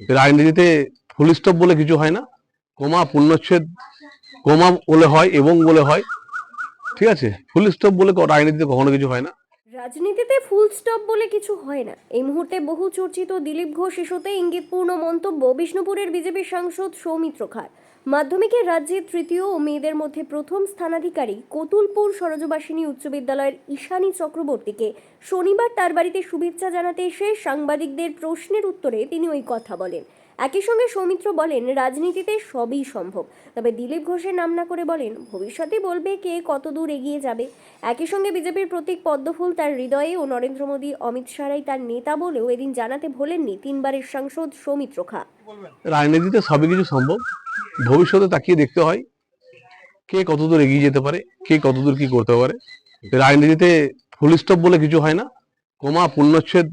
রাজনীতিতে full stop বলে কিছু হয় না। কমা পূর্ণচ্ছেদ কমা বলে হয় এবং বলে হয়। ঠিক আছে? ফুল স্টপ বলে রাজনীতিতে কখনো কিছু হয় না। রাজনীতিতে ফুল স্টপ বলে কিছু হয় না। এই মুহূর্তে বহু চর্চিত দিলীপ ঘোষ ইস্যুতে ইঙ্গিতপূর্ণ মন্তব্য বিষ্ণুপুরের বিজেপি সাংসদ সৌমিত্র খার মাধ্যমিকের রাজ্যে তৃতীয় ও মেয়েদের মধ্যে প্রথম স্থানাধিকারী কতুলপুর সরজবাসিনী উচ্চ বিদ্যালয়ের ঈশানী চক্রবর্তীকে শনিবার তার বাড়িতে শুভেচ্ছা জানাতে এসে সাংবাদিকদের প্রশ্নের উত্তরে তিনি ওই কথা বলেন। একই সঙ্গে সৌমিত্র বলেন, রাজনীতিতে সবই সম্ভব। তবে দিলীপ ঘোষের নাম না করে বলেন ভবিষ্যতে বলবে কে কত দূর এগিয়ে যাবে। একই সঙ্গে বিজেপির প্রতীক পদ্মফুল তার হৃদয়ে ও নরেন্দ্র মোদী, অমিত শাহরাই তার নেতা বলেও এদিন জানাতে ভোলেননি তিনবারের সাংসদ সৌমিত্র খা। রাজনীতিতে সবই কিছু সম্ভব। ভবিষ্যতে তাকিয়ে দেখতে হয় কে কতদূর এগিয়ে যেতে পারে, কে কতদূর কি করতে পারে। রাজনীতিতে ফুল বলে কিছু হয় না। কমা পূর্ণচ্ছেদ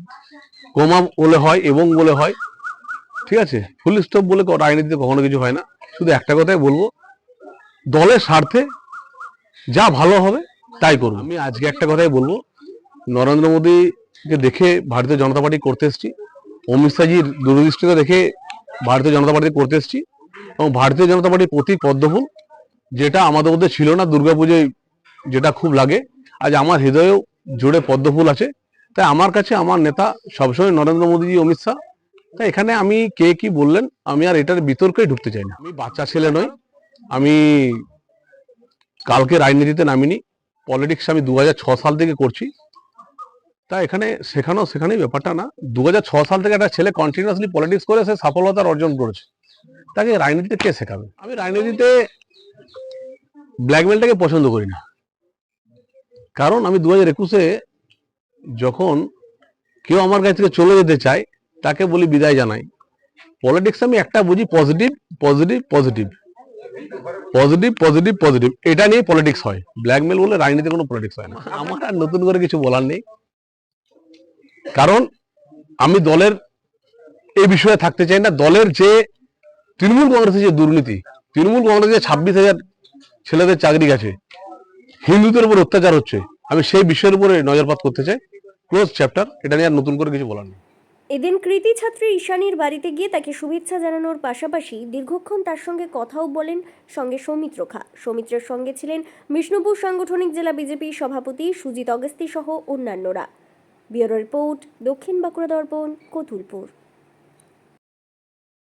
কমা বলে হয় এবং বলে হয়। ঠিক আছে? ফুল স্টপ বলে রাজনীতিতে কখনো কিছু হয় না। শুধু একটা কথাই বলব, দলের স্বার্থে যা ভালো হবে তাই করব। আমি আজকে একটা কথাই বলব, নরেন্দ্র মোদীকে দেখে ভারতীয় জনতা পার্টি করতে এসেছি, অমিত শাহজির দূরদৃষ্টিতে দেখে ভারতীয় জনতা পার্টি করতে এসেছি, এবং ভারতীয় জনতা পার্টির প্রতীক পদ্মফুল, যেটা আমাদের মধ্যে ছিল না দুর্গাপুজোয় যেটা খুব লাগে, আজ আমার হৃদয়েও জুড়ে পদ্মফুল আছে। তাই আমার কাছে আমার নেতা সবসময় নরেন্দ্র মোদীজি, অমিত শাহ তাই এখানে আমি কে কি বললেন, আমি আর এটার বিতর্কে ঢুকতে চাই না। আমি বাচ্চা ছেলে নই, আমি কালকে রাজনীতিতে নামিনি পলিটিক্স আমি দু সাল থেকে করছি। তা এখানে শেখানো শেখানোই ব্যাপারটা না। দু সাল থেকে একটা ছেলে কন্টিনিউয়াসলি পলিটিক্স করে, সে সফলতা অর্জন করেছে। তাকে রাজনীতিতে কে শেখাবে? আমি রাজনীতিতে ব্ল্যাকমেলটাকে পছন্দ করি না। কারণ আমি দু হাজার একুশে যখন কেউ আমার কাছ থেকে চলে যেতে চায় তাকে বলি বিদায় জানাই। পলিটিক্স আমি একটা বুঝি positive positive positive positive positive positive এটা নিয়ে পলিটিক্স হয়। ব্ল্যাকমেল বলে রাজনীতি কোনো পলিটিক্স হয় না। আমার আর নতুন করে কিছু বলার নেই। কারণ আমি দলের এই বিষয়ে থাকতে চাই না। দলের যে তৃণমূল কংগ্রেসের যে দুর্নীতি, তৃণমূল কংগ্রেসে ছাব্বিশ হাজার ছেলেদের চাকরি গেছে, হিন্দুদের উপর অত্যাচার হচ্ছে, আমি সেই বিষয়ের উপরে নজরপাত করতে চাই। ক্লোজ চ্যাপ্টার এটা নিয়ে আর নতুন করে কিছু বলার নেই। এদিন কৃতি ছাত্রী ঈশানীর বাড়িতে গিয়ে তাকে শুভেচ্ছা জানানোর পাশাপাশি দীর্ঘক্ষণ তার সঙ্গে কথাও বলেন সঙ্গে সৌমিত্র খা। সৌমিত্রের সঙ্গে ছিলেন বিষ্ণুপুর সাংগঠনিক জেলা বিজেপি সভাপতি সুজিত অগস্তি সহ অন্যান্যরা। ব্যুরো রিপোর্ট দক্ষিণ বাঁকুড়া দর্পণ, কতুলপুর।